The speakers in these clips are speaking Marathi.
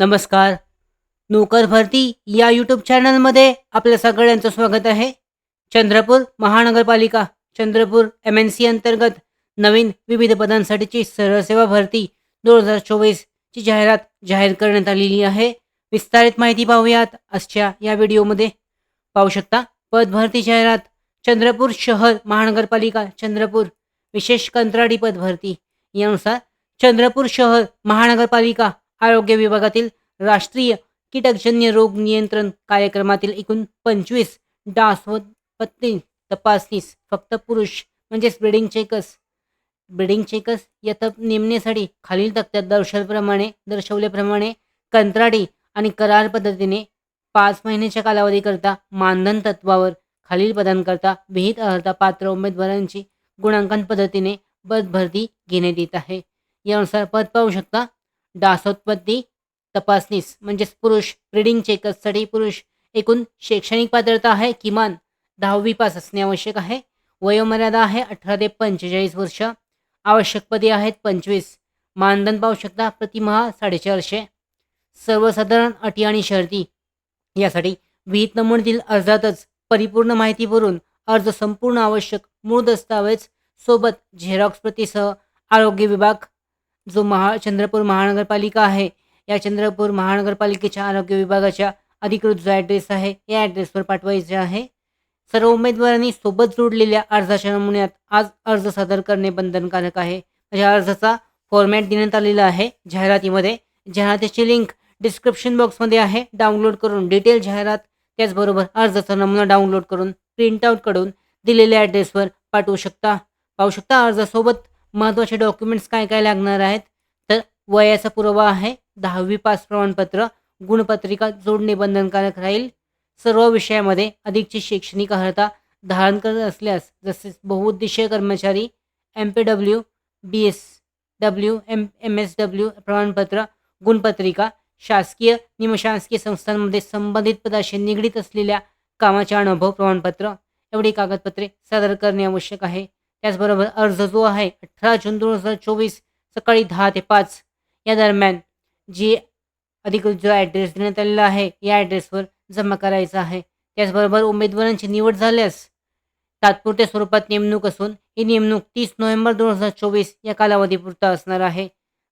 नमस्कार. नोकर भरती या यूट्यूब चॅनलमध्ये आपल्या सगळ्यांचं स्वागत आहे. चंद्रपूर महानगरपालिका चंद्रपूर एम एन सी अंतर्गत नवीन विविध पदांसाठीची सरसेवा भरती दोन हजार चोवीसची जाहिरात जाहीर करण्यात आलेली आहे. विस्तारित माहिती पाहूयात आजच्या या व्हिडिओमध्ये. पाहू शकता पद भरती जाहिरात चंद्रपूर शहर महानगरपालिका चंद्रपूर विशेष कंत्राटी पद भरती. यानुसार चंद्रपूर शहर महानगरपालिका आरोग्य विभागातील राष्ट्रीय कीटकजन्य रोग नियंत्रण कार्यक्रमातील एकूण पंचवीस डास व पत्नी तपासणीस फक्त पुरुष म्हणजेच ब्रिडिंग चेकर्स. ब्रिडिंग चेकर्स यथप नेमण्यासाठी खालील तक्त्यात दर्शवल्याप्रमाणे दर्शवल्याप्रमाणे कंत्राटी आणि करार पद्धतीने पाच महिन्याच्या कालावधीकरता मानधन तत्वावर खालील पदांकरता विहित अर्हता पात्र उमेदवारांची गुणांकन पद्धतीने पद भरती घेण्यात येत आहे. यानुसार पद पाहू शकता डासोत्पत्ती तपासणीस म्हणजेच पुरुष रिडिंग चेकर्ससाठी पुरुष. एकूण शैक्षणिक पात्रता आहे किमान दहावी पास असणे आवश्यक आहे. वयोमर्यादा आहे अठरा ते पंचेचाळीस वर्ष. आवश्यक पदे आहेत पंचवीस. मानधन पाहू शकता प्रतिमहा साडेचारशे. सर्वसाधारण अटी आणि शर्ती. यासाठी विहित नमुनेतील अर्जातच परिपूर्ण माहिती भरून अर्ज संपूर्ण आवश्यक मूळ दस्तावेज सोबत झेरॉक्स प्रतीसह आरोग्य विभाग जो महा चंद्रपूर महानगरपालिका आहे या चंद्रपूर महानगरपालिकेच्या आरोग्य विभागाच्या अधिकृत जो ॲड्रेस आहे या ॲड्रेसवर पाठवायचे आहे. सर्व उमेदवारांनी सोबत जोडलेल्या अर्जाच्या नमुन्यात आज अर्ज सादर करणे बंधनकारक आहे. म्हणजे अर्जाचा फॉर्मॅट देण्यात आलेला आहे. जाहिरातीमध्ये जाहिरातीची लिंक डिस्क्रिप्शन बॉक्समध्ये आहे. डाउनलोड करून डिटेल जाहिरात त्याचबरोबर अर्जाचा नमुना डाउनलोड करून प्रिंटआउट करून दिलेल्या ॲड्रेसवर पाठवू शकता. पाहू शकता अर्जासोबत महत्त्वाचे डॉक्युमेंट्स काय काय लागणार आहेत? तर वयाचा पुरावा आहे दहावी पास प्रमाणपत्र गुणपत्रिका जोडणे बंधनकारक राहील. सर्व विषयामध्ये अधिकची शैक्षणिक अर्हता धारण करत असल्यास जसे बहुउद्देशीय कर्मचारी M P W B S W M M S W प्रमाणपत्र गुणपत्रिका शासकीय निमशासकीय संस्थांमध्ये संबंधित पदाशी निगडीत असलेल्या कामाचे अनुभव प्रमाणपत्र एवढी कागदपत्रे सादर करणे आवश्यक आहे. त्याचबरोबर अर्ज जो आहे अठरा जून दोन हजार चोवीस सकाळी दहा ते पाच. या दरम्यान जी अधिकृत जो ॲड्रेस देण्यात आलेला आहे या ॲड्रेसवर जमा करायचा आहे. त्याचबरोबर उमेदवारांची निवड झाल्यास तात्पुरत्या स्वरूपात नेमणूक असून ही नेमणूक तीस नोव्हेंबर दोन हजार चोवीस या कालावधीपुरता असणार आहे.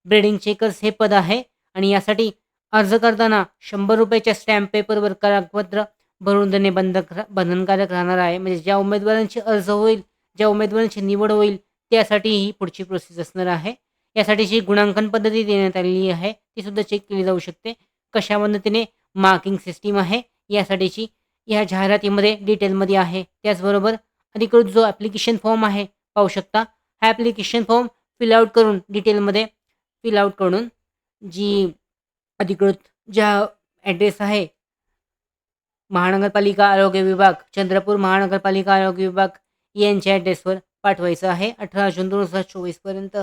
ब्रेडिंग चेकर्स हे पद आहे आणि यासाठी अर्ज करताना शंभर रुपयाच्या स्टॅम्प पेपरवर कागदपत्र भरून देणे बंधक बंधनकारक राहणार आहे. म्हणजे ज्या उमेदवारांची अर्ज होईल ज्या उमेदवारांची निवड होईल त्यासाठी ही पुढची प्रोसेस असणार आहे. यासाठी जी गुणांकन पद्धती देण्यात आलेली आहे ती सुद्धा चेक केली जाऊ शकते. कशा पद्धतीने मार्किंग सिस्टीम आहे यासाठीची या जाहिरातीमध्ये डिटेलमध्ये आहे. त्याचबरोबर अधिकृत जो ॲप्लिकेशन फॉर्म आहे पाहू शकता. हा ॲप्लिकेशन फॉर्म फिलआउट करून डिटेलमध्ये फिलआउट करून जी अधिकृत ज्या ॲड्रेस आहे महानगरपालिका आरोग्य विभाग चंद्रपूर महानगरपालिका आरोग्य विभाग यांच्या ॲड्रेसवर पाठवायचं आहे. अठरा जून दोन हजार चोवीसपर्यंत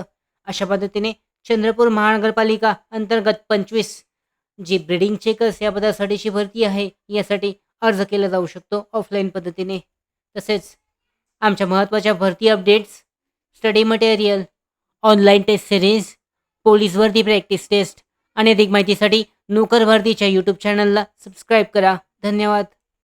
अशा पद्धतीने चंद्रपूर महानगरपालिका अंतर्गत पंचवीस जी ब्रिडिंग चेकर्स या पदासाठीची भरती आहे यासाठी अर्ज केला जाऊ शकतो ऑफलाईन पद्धतीने. तसेच आमच्या महत्त्वाच्या भरती updates study material online test series police भरती प्रॅक्टिस टेस्ट आणि अधिक माहितीसाठी नोकर भरतीच्या यूट्यूब चॅनलला सबस्क्राईब करा. धन्यवाद.